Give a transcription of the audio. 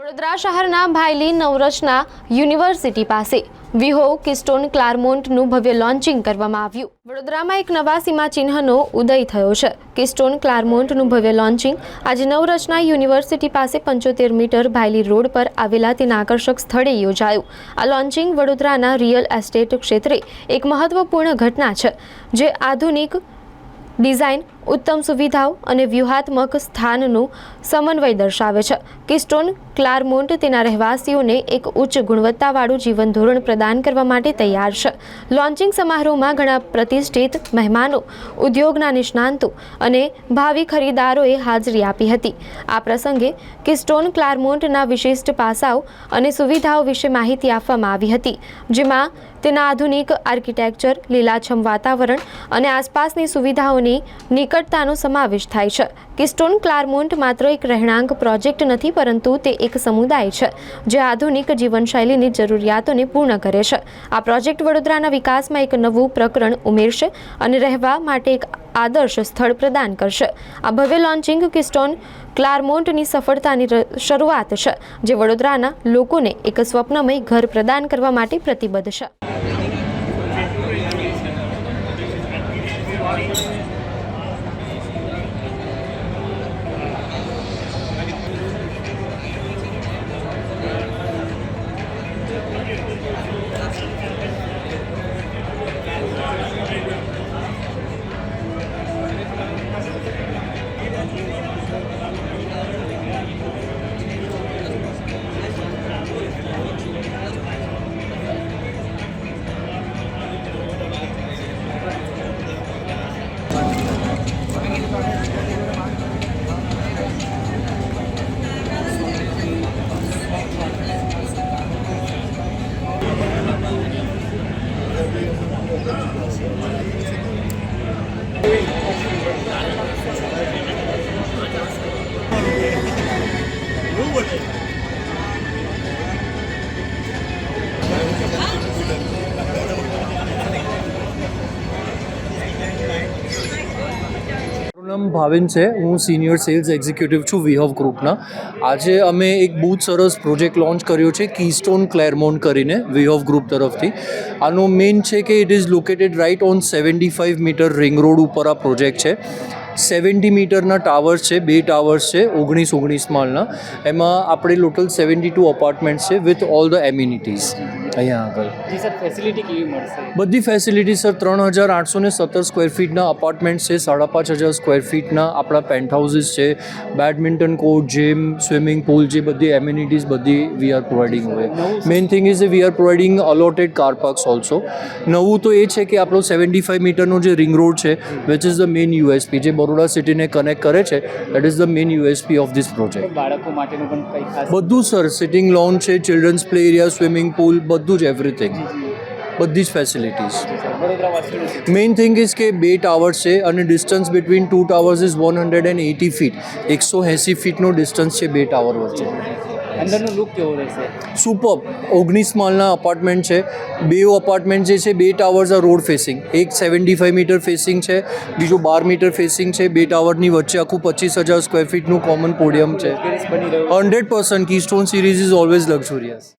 વડોદરા શહેરના ભાયલી નવરચના યુનિવર્સિટી પાસે વિહો કિસ્ટોન ક્લારમોન્ટનું ભવ્ય લોન્ચિંગ કરવામાં આવ્યું. વડોદરામાં એક નવા સીમાચિહ્નનો ઉદય થયો છે. કિસ્ટોન ક્લારમોન્ટનું ભવ્ય લોન્ચિંગ આજે નવરચના યુનિવર્સિટી પાસે પંચોતેર મીટર ભાયલી રોડ પર આવેલા તેના આકર્ષક સ્થળે યોજાયું. આ લોન્ચિંગ વડોદરાના રિયલ એસ્ટેટ ક્ષેત્રે એક મહત્વપૂર્ણ ઘટના છે, જે આધુનિક ડિઝાઇન ઉત્તમ સુવિધાઓ અને વ્યૂહાત્મક સ્થાનનું સમન્વય દર્શાવે છે. કિસ્ટોન ક્લારમોન્ટ તેના રહેવાસીઓને એક ઉચ્ચ ગુણવત્તાવાળું જીવન ધોરણ પ્રદાન કરવા માટે તૈયાર છે. લોન્ચિંગ સમારોહમાં ઘણા પ્રતિષ્ઠિત મહેમાનો, ઉદ્યોગના નિષ્ણાંતો અને ભાવિ ખરીદારોએ હાજરી આપી હતી. આ પ્રસંગે કિસ્ટોન ક્લારમોન્ટના વિશિષ્ટ પાસાઓ અને સુવિધાઓ વિશે માહિતી આપવામાં આવી હતી, જેમાં તેના આધુનિક આર્કિટેક્ચર, લીલાછમ વાતાવરણ અને આસપાસની સુવિધાઓની નિકટતાનો સમાવેશ થાય છે. કિસ્ટોન ક્લારમોન્ટ માત્ર એક રહેણાંક પ્રોજેક્ટ નથી, પરંતુ તે એક સમુદાય છે, જે આધુનિક જીવનશૈલીની જરૂરિયાતોને પૂર્ણ કરે છે. આ પ્રોજેક્ટ વડોદરાના વિકાસમાં એક નવું પ્રકરણ ઉમેરશે અને રહેવા માટે એક આદર્શ સ્થળ પ્રદાન કરશે. આ ભવ્ય લોન્ચિંગ કિસ્ટોન ક્લારમોન્ટની સફળતાની શરૂઆત છે, જે વડોદરાના લોકોને એક સ્વપ્નમય ઘર પ્રદાન કરવા માટે પ્રતિબદ્ધ છે. નામ ભાવિન છે. હું સિનિયર સેલ્સ એક્ઝિક્યુટિવ છું વિહવ ગ્રુપના આજે અમે એક બહુ જ સરસ પ્રોજેક્ટ લોન્ચ કર્યો છે કીસ્ટોન ક્લેરમોન કરીને વિહવ ગ્રુપ તરફથી. આનો મેઇન છે કે it is located right on seventy five meter ring road ઉપર આ પ્રોજેક્ટ છે. સેવન્ટી મીટરના ટાવર્સ છે બે ટાવર્સ છે ઓગણીસ ઓગણીસ માળના. એમાં આપણે ટોટલ સેવન્ટી ટુ અપાર્ટમેન્ટ્સ છે વિથ ઓલ ધ એમ્યુનિટીઝ અહીંયા આગળ. જી સર ફેસિલિટી કેવી મળશે? બધી ફેસિલિટી સર ત્રણ હજાર આઠસો ને સત્તર સ્ક્વેર ફીટના અપાર્ટમેન્ટ છે સાડા પાંચ હજાર સ્ક્વેર ફીટના આપણા પેન્ટ હાઉસીસ છે badminton court gym swimming pool જે બધી એમ્યુનિટીઝ બધી વી આર પ્રોવાઇડિંગ હોય main thing is we are providing allotted car parks also નવું તો એ છે કે આપણો સેવન્ટી ફાઇવ મીટરનો જે રિંગ રોડ છે which is the main USP જે બરોડા સિટીને કનેક્ટ કરે છે that is the main USP of this project બાળકો માટેનું પણ કંઈ ખાસ? બધું સર સિટિંગ લોન છે children's play area swimming pool બધું જ એવરીથિંગ બધી જ ફેસિલિટીઝ મેઇન થિંગ ઇઝ કે બે ટાવર્સ છે અને distance between two towers is one hundred and eighty feet એકસો એંસી ફીટનો ડિસ્ટન્સ છે બે ટાવર વચ્ચે. અંદરનો લુક કેવો રહેશે? સુપર ઓગણીસ માળના અપાર્ટમેન્ટ છે. બે અપાર્ટમેન્ટ જે છે બે ટાવર્સ આ રોડ ફેસિંગ એક સેવન્ટી ફાઇવ મીટર ફેસિંગ છે બીજું બાર મીટર ફેસિંગ છે. બે ટાવરની વચ્ચે આખું પચીસ હજાર સ્ક્વેર ફીટનું કોમન પોડિયમ છે. Hundred percent keystone series is always luxurious